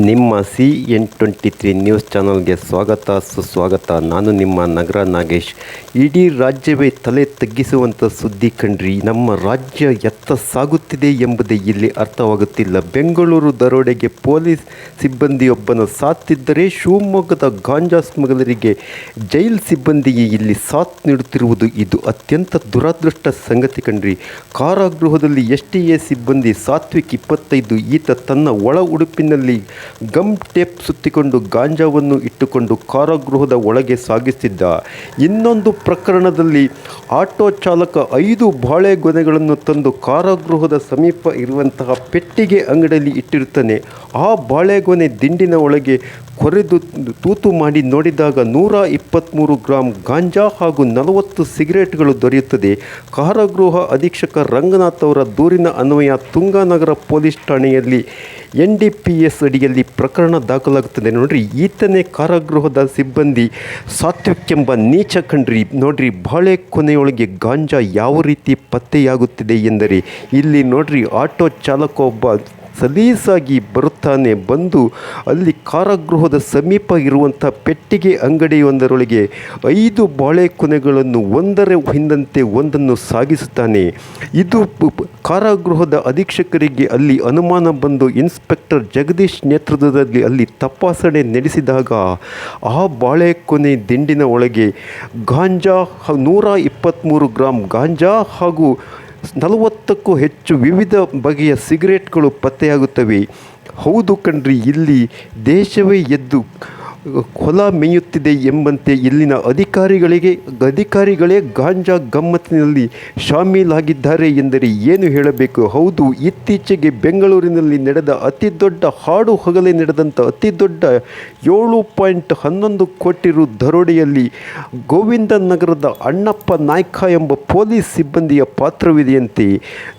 ನಿಮ್ಮ C N twenty three news ಚಾನಲ್ಗೆ ಸ್ವಾಗತ, ಸುಸ್ವಾಗತ. ನಾನು ನಿಮ್ಮ ನಗರ ನಾಗೇಶ್. ಇಡೀ ರಾಜ್ಯವೇ ತಲೆ ತಗ್ಗಿಸುವಂಥ ಸುದ್ದಿ ಕಂಡ್ರಿ ನಮ್ಮ ರಾಜ್ಯ ಎತ್ತ ಸಾಗುತ್ತಿದೆ ಎಂಬುದೇ ಇಲ್ಲಿ ಅರ್ಥವಾಗುತ್ತಿಲ್ಲ. ಬೆಂಗಳೂರು ದರೋಡೆಗೆ ಪೊಲೀಸ್ ಸಿಬ್ಬಂದಿಯೊಬ್ಬನ ಸಾತ್ತಿದ್ದರೆ ಶಿವಮೊಗ್ಗದ ಗಾಂಜಾ ಸ್ಮಗಲರಿಗೆ ಜೈಲ್ ಸಿಬ್ಬಂದಿಗೆ ಇಲ್ಲಿ ಸಾಥ್ ನೀಡುತ್ತಿರುವುದು ಇದು ಅತ್ಯಂತ ದುರಾದೃಷ್ಟ ಸಂಗತಿ ಕಂಡ್ರಿ ಕಾರಾಗೃಹದಲ್ಲಿ ಎಸ್ ಸಿಬ್ಬಂದಿ ಸಾತ್ವಿಕ್ ಇಪ್ಪತ್ತೈದು, ಈತ ತನ್ನ ಒಳ ಉಡುಪಿನಲ್ಲಿ ಗಮ್ ಟೇಪ್ ಸುತ್ತಿಕೊಂಡು ಗಾಂಜಾವನ್ನು ಇಟ್ಟುಕೊಂಡು ಕಾರಾಗೃಹದ ಒಳಗೆ ಸಾಗಿಸುತ್ತಿದ್ದ ಇನ್ನೊಂದು ಪ್ರಕರಣದಲ್ಲಿ ಆಟೋ ಚಾಲಕ ಐದು ಬಾಳೆಗೊನೆಗಳನ್ನು ತಂದು ಕಾರಾಗೃಹದ ಸಮೀಪ ಇರುವಂತಹ ಪೆಟ್ಟಿಗೆ ಅಂಗಡಿಯಲ್ಲಿ ಇಟ್ಟಿರುತ್ತಾನೆ. ಆ ಬಾಳೆಗೊನೆ ದಿಂಡಿನ ಒಳಗೆ ಕೊರೆದು ತೂತು ಮಾಡಿ ನೋಡಿದಾಗ ನೂರ ಇಪ್ಪತ್ತ್ಮೂರು ಗ್ರಾಂ ಗಾಂಜಾ ಹಾಗೂ ನಲವತ್ತು ಸಿಗರೇಟ್ಗಳು ದೊರೆಯುತ್ತದೆ. ಕಾರಾಗೃಹ ಅಧೀಕ್ಷಕ ರಂಗನಾಥ್ ಅವರ ದೂರಿನ ಅನ್ವಯ ತುಂಗಾನಗರ ಪೊಲೀಸ್ ಠಾಣೆಯಲ್ಲಿ ಎನ್ ಡಿ ಪಿ ಎಸ್ ಅಡಿಯಲ್ಲಿ ಪ್ರಕರಣ ದಾಖಲಾಗುತ್ತದೆ. ನೋಡ್ರಿ, ಈತನೇ ಕಾರಾಗೃಹದ ಸಿಬ್ಬಂದಿ. ಸಾತ್ವಿಕ್ ಎಂಬ ನೀಚ ಕಂಡ್ರಿ. ನೋಡ್ರಿ, ಬಾಳೆ ಕೊನೆಯೊಳಗೆ ಗಾಂಜಾ ಯಾವ ರೀತಿ ಪತ್ತೆಯಾಗುತ್ತಿದೆ ಎಂದರೆ, ಇಲ್ಲಿ ನೋಡ್ರಿ, ಆಟೋ ಚಾಲಕ ಒಬ್ಬ ಸಲೀಸಾಗಿ ಬರುತ್ತಾನೆ. ಬಂದು ಅಲ್ಲಿ ಕಾರಾಗೃಹದ ಸಮೀಪ ಇರುವಂಥ ಪೆಟ್ಟಿಗೆ ಅಂಗಡಿಯೊಂದರೊಳಗೆ ಐದು ಬಾಳೆಕೊನೆಗಳನ್ನು ಒಂದರ ಹಿಂದಂತೆ ಒಂದನ್ನು ಸಾಗಿಸುತ್ತಾನೆ. ಇದು ಕಾರಾಗೃಹದ ಅಧೀಕ್ಷಕರಿಗೆ ಅಲ್ಲಿ ಅನುಮಾನ ಬಂದು ಇನ್ಸ್ಪೆಕ್ಟರ್ ಜಗದೀಶ್ ನೇತೃತ್ವದಲ್ಲಿ ಅಲ್ಲಿ ತಪಾಸಣೆ ನಡೆಸಿದಾಗ ಆ ಬಾಳೆಕೊನೆ ದಿಂಡಿನ ಒಳಗೆ ಗಾಂಜಾ ನೂರ ಇಪ್ಪತ್ತ್ಮೂರು ಗ್ರಾಂ ಗಾಂಜಾ ಹಾಗೂ ನಲವತ್ತಕ್ಕೂ ಹೆಚ್ಚು ವಿವಿಧ ಬಗೆಯ ಸಿಗರೇಟ್ಗಳು ಪತ್ತೆಯಾಗುತ್ತವೆ. ಹೌದು ಕಣ್ರಿ ಇಲ್ಲಿ ದೇಶವೇ ಎದ್ದು ಹೊಲ ಮೇಯುತ್ತಿದೆ ಎಂಬಂತೆ ಇಲ್ಲಿನ ಅಧಿಕಾರಿಗಳಿಗೆ, ಅಧಿಕಾರಿಗಳೇ ಗಾಂಜಾ ಗಮ್ಮತ್ತಿನಲ್ಲಿ ಶಾಮೀಲಾಗಿದ್ದಾರೆ ಎಂದರೆ ಏನು ಹೇಳಬೇಕು? ಹೌದು, ಇತ್ತೀಚೆಗೆ ಬೆಂಗಳೂರಿನಲ್ಲಿ ನಡೆದ ಅತಿ ದೊಡ್ಡ ಹಾಡು ಹಗಲೇ ನಡೆದಂಥ ಅತಿ ದೊಡ್ಡ ಏಳು ಪಾಯಿಂಟ್ ಹನ್ನೊಂದು ಕೋಟಿ ರು ದರೋಡೆಯಲ್ಲಿ ಗೋವಿಂದ ನಗರದ ಅಣ್ಣಪ್ಪ ನಾಯ್ಕ ಎಂಬ ಪೊಲೀಸ್ ಸಿಬ್ಬಂದಿಯ ಪಾತ್ರವಿದೆಯಂತೆ.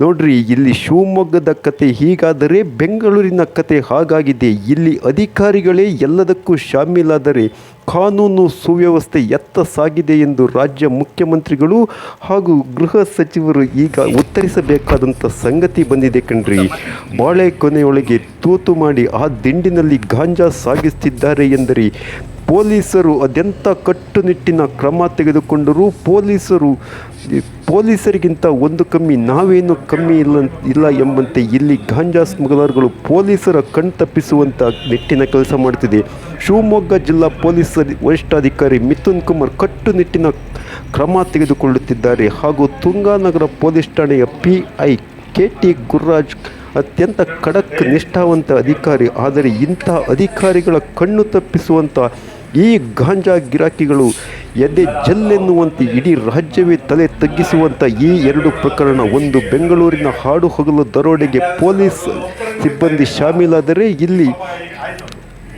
ನೋಡ್ರಿ, ಇಲ್ಲಿ ಶಿವಮೊಗ್ಗದ ಕತೆ ಹೀಗಾದರೆ ಬೆಂಗಳೂರಿನ ಕತೆ ಹಾಗಾಗಿದೆ. ಇಲ್ಲಿ ಅಧಿಕಾರಿಗಳೇ ಎಲ್ಲದಕ್ಕೂ ಶಾಮೀಲಾದರೆ ಕಾನೂನು ಸುವ್ಯವಸ್ಥೆ ಎತ್ತ ಸಾಗಿದೆ ಎಂದು ರಾಜ್ಯ ಮುಖ್ಯಮಂತ್ರಿಗಳು ಹಾಗೂ ಗೃಹ ಸಚಿವರು ಈಗ ಉತ್ತರಿಸಬೇಕಾದಂಥ ಸಂಗತಿ ಬಂದಿದೆ ಕಣ್ರಿ. ಬಾಳೆ ಕೊನೆಯೊಳಗೆ ತೂತು ಮಾಡಿ ಆ ದಿಂಡಿನಲ್ಲಿ ಗಾಂಜಾ ಸಾಗಿಸ್ತಿದ್ದಾರೆ ಎಂದರೆ ಪೊಲೀಸರು ಅದೆಂಥ ಕಟ್ಟುನಿಟ್ಟಿನ ಕ್ರಮ ತೆಗೆದುಕೊಂಡರೂ? ಪೊಲೀಸರು, ಪೊಲೀಸರಿಗಿಂತ ಒಂದು ಕಮ್ಮಿ ನಾವೇನು ಕಮ್ಮಿ ಇಲ್ಲ ಇಲ್ಲ ಎಂಬಂತೆ ಇಲ್ಲಿ ಗಾಂಜಾ ಸ್ಮಗ್ಲರ್ಗಳು ಪೊಲೀಸರ ಕಣ್ತಪ್ಪಿಸುವಂಥ ನಿಟ್ಟಿನ ಕೆಲಸ ಮಾಡ್ತಿದೆ ಶಿವಮೊಗ್ಗ ಜಿಲ್ಲಾ ಪೊಲೀಸ್ ವರಿಷ್ಠಾಧಿಕಾರಿ ಮಿಥುನ್ ಕುಮಾರ್ ಕಟ್ಟುನಿಟ್ಟಿನ ಕ್ರಮ ತೆಗೆದುಕೊಳ್ಳುತ್ತಿದ್ದಾರೆ ಹಾಗೂ ತುಂಗಾನಗರ ಪೊಲೀಸ್ ಠಾಣೆಯ P I K T Gururaj ಅತ್ಯಂತ ಖಡಕ್ ನಿಷ್ಠಾವಂತ ಅಧಿಕಾರಿ. ಆದರೆ ಇಂಥ ಅಧಿಕಾರಿಗಳ ಕಣ್ಣು ತಪ್ಪಿಸುವಂಥ ಈ ಗಾಂಜಾ ಗಿರಾಕಿಗಳು ಎದೆ ಜಲ್ಲೆನ್ನುವಂತೆ ಇಡೀ ರಾಜ್ಯವೇ ತಲೆ ತಗ್ಗಿಸುವಂಥ ಈ ಎರಡು ಪ್ರಕರಣ. ಒಂದು ಬೆಂಗಳೂರಿನ ಹಾಡು ಹಗಲು ದರೋಡೆಗೆ ಪೊಲೀಸ್ ಸಿಬ್ಬಂದಿ ಶಾಮೀಲಾದರೆ ಇಲ್ಲಿ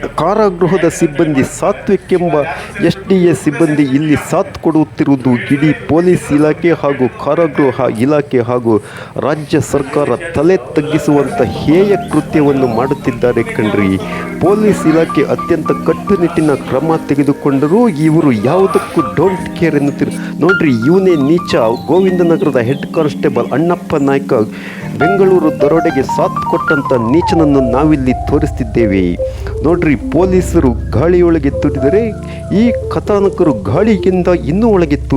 ಕಾರಾಗೃಹದ ಸಿಬ್ಬಂದಿ ಸಾತ್ವಿಕ್ ಎಂಬ ಎಸ್ ಡಿ ಎ ಸಿಬ್ಬಂದಿ ಇಲ್ಲಿ ಸಾಥ್ ಕೊಡುತ್ತಿರುವುದು ಇಡೀ ಪೊಲೀಸ್ ಇಲಾಖೆ ಹಾಗೂ ಕಾರಾಗೃಹ ಇಲಾಖೆ ಹಾಗೂ ರಾಜ್ಯ ಸರ್ಕಾರ ತಲೆ ತಗ್ಗಿಸುವಂಥ ಹೇಯ ಕೃತ್ಯವನ್ನು ಮಾಡುತ್ತಿದ್ದಾರೆ ಕಣ್ರಿ. ಪೊಲೀಸ್ ಇಲಾಖೆ ಅತ್ಯಂತ ಕಟ್ಟುನಿಟ್ಟಿನ ಕ್ರಮ ತೆಗೆದುಕೊಂಡರೂ ಇವರು ಯಾವುದಕ್ಕೂ ಡೋಂಟ್ ಕೇರ್ ಎನ್ನುತ್ತಿರು. ನೋಡ್ರಿ, ಇವನೇ ನೀಚ, ಗೋವಿಂದನಗರದ ಹೆಡ್ ಕಾನ್ಸ್ಟೇಬಲ್ ಅಣ್ಣಪ್ಪ ನಾಯ್ಕ, ಬೆಂಗಳೂರು ದರೋಡೆಗೆ ಸಾಥ್ ಕೊಟ್ಟಂಥ ನೀಚನನ್ನು ನಾವಿಲ್ಲಿ ತೋರಿಸ್ತಿದ್ದೇವೆ. ನೋಡ್ರಿ, ಪೊಲೀಸರು ಗಾಳಿಯೊಳಗೆ ತುಟಿದರೆ ಈ ಕಥಾನಕರು ಗಾಳಿಗಿಂತ ಇನ್ನೂ ಒಳಗೆ ತು